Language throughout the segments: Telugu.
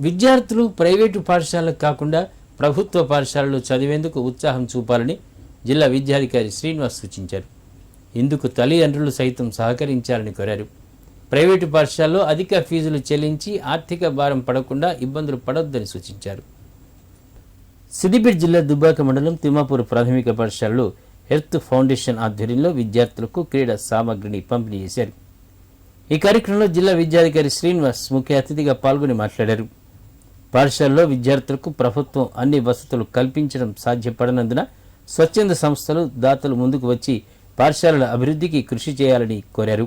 విద్యార్థులు ప్రైవేటు పాఠశాలకు కాకుండా ప్రభుత్వ పాఠశాలలో చదివేందుకు ఉత్సాహం చూపాలని జిల్లా విద్యాధికారి శ్రీనివాస్ సూచించారు. ఇందుకు తల్లిదండ్రులు సైతం సహకరించాలని కోరారు. ప్రైవేటు పాఠశాలలో అధిక ఫీజులు చెల్లించి ఆర్థిక భారం పడకుండా ఇబ్బందులు పడొద్దని సూచించారు. సిద్దిపేట జిల్లా దుబ్బాక మండలం తిమ్మాపూర్ ప్రాథమిక పాఠశాలలో హెల్త్ ఫౌండేషన్ ఆధ్వర్యంలో విద్యార్థులకు క్రీడా సామగ్రిని పంపిణీ చేశారు. ఈ కార్యక్రమంలో జిల్లా విద్యాధికారి శ్రీనివాస్ ముఖ్య అతిథిగా పాల్గొని మాట్లాడారు. పాఠశాలలో విద్యార్థులకు ప్రభుత్వం అన్ని వసతులు కల్పించడం సాధ్యపడనందున స్వచ్ఛంద సంస్థలు దాతలు ముందుకు వచ్చి పాఠశాలల అభివృద్ధికి కృషి చేయాలని కోరారు.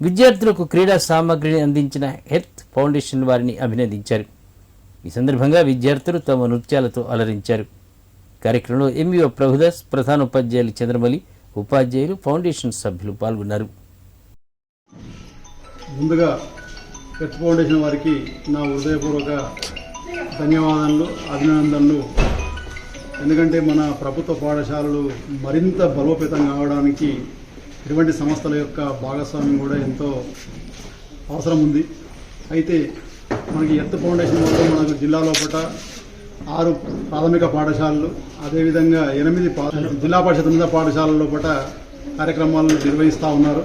విద్యార్థులకు క్రీడా సామగ్రిని అందించిన హెల్త్ ఫౌండేషన్ వారిని అభినందించారు. ఈ సందర్భంగా విద్యార్థులు తమ నృత్యాలతో అలరించారు. కార్యక్రమంలో ఎంఈఓ ప్రభుదాస్ ప్రధాన ఉపాధ్యాయులు చంద్రమలి ఉపాధ్యాయులు ఫౌండేషన్ సభ్యులు పాల్గొన్నారు. ముందుగా ఎర్త్ ఫౌండేషన్ వారికి నా హృదయపూర్వక ధన్యవాదాలు అభినందనలు. ఎందుకంటే మన ప్రభుత్వ పాఠశాలలు మరింత బలోపేతం కావడానికి ఇటువంటి సంస్థల యొక్క భాగస్వామ్యం కూడా ఎంతో అవసరం ఉంది. అయితే మనకి ఎర్త్ ఫౌండేషన్ వల్ల మనకు జిల్లా లోపల ఆరు ప్రాథమిక పాఠశాలలు అదేవిధంగా ఎనిమిది జిల్లా పరిషత్ ఉన్నత పాఠశాలల లోపల కార్యక్రమాలను నిర్వహిస్తూ ఉన్నారు.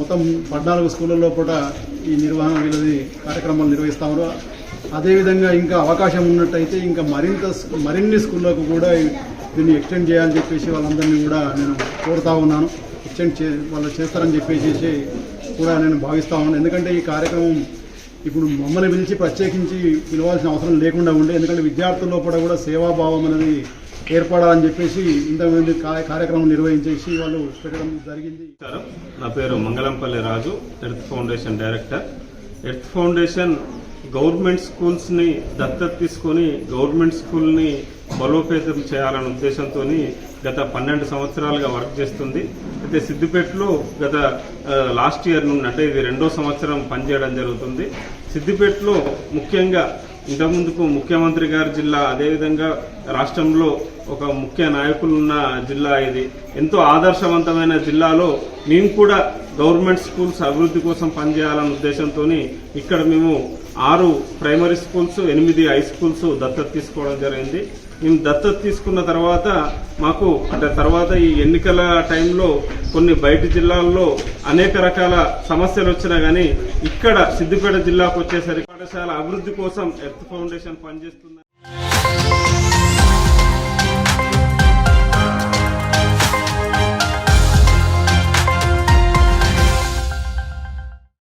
మొత్తం పద్నాలుగు స్కూళ్ళ లోపల ఈ నిర్వహణ వీళ్ళది కార్యక్రమాలు నిర్వహిస్తా ఉన్నారు. అదేవిధంగా ఇంకా అవకాశం ఉన్నట్టయితే ఇంకా మరింత మరిన్ని స్కూళ్ళకు కూడా దీన్ని ఎక్స్టెండ్ చేయాలని చెప్పేసి వాళ్ళందరినీ కూడా నేను కోరుతా ఉన్నాను. ఎక్స్టెండ్ చే వాళ్ళు చేస్తారని చెప్పేసి కూడా నేను భావిస్తా ఉన్నాను. ఎందుకంటే ఈ కార్యక్రమం ఇప్పుడు మమ్మల్ని పిలిచి ప్రత్యేకించి పిలవాల్సిన అవసరం లేకుండా ఉండే. ఎందుకంటే విద్యార్థుల్లో కూడా కూడా సేవాభావం అనేది ఏర్పడాలని చెప్పేసి ఇంతమంది కార్య- కార్యక్రమం నిర్వహించేసి వాళ్ళు పెట్టడం జరిగింది. నా పేరు Mangalampalli Raju earth foundation director. Earth foundation government స్కూల్స్ని దత్తత తీసుకొని గవర్నమెంట్ స్కూల్ని బలోపేతం చేయాలనే ఉద్దేశంతో గత పన్నెండు సంవత్సరాలుగా వర్క్ చేస్తుంది. అయితే సిద్దిపేటలో గత లాస్ట్ ఇయర్ నుండి అంటే ఇది రెండో సంవత్సరం పనిచేయడం జరుగుతుంది. సిద్దిపేటలో ముఖ్యంగా ఇంతకుముందుకు ముఖ్యమంత్రి గారి జిల్లా అదేవిధంగా రాష్ట్రంలో ఒక ముఖ్య నాయకులున్న జిల్లా ఇది. ఎంతో ఆదర్శవంతమైన జిల్లాలో మేము కూడా గవర్నమెంట్ స్కూల్స్ అభివృద్ధి కోసం పనిచేయాలన్న ఉద్దేశంతో ఇక్కడ మేము ఆరు ప్రైమరీ స్కూల్స్ ఎనిమిది హై స్కూల్స్ దత్తత తీసుకోవడం జరిగింది. మేము దత్తత తీసుకున్న తర్వాత మాకు అంటే తర్వాత ఈ ఎన్నికల టైంలో కొన్ని బయట జిల్లాల్లో అనేక రకాల సమస్యలు వచ్చినా కానీ ఇక్కడ సిద్దిపేట జిల్లాకు వచ్చేసరికి పాఠశాల అభివృద్ధి కోసం ఎర్త్ ఫౌండేషన్ పనిచేస్తుంది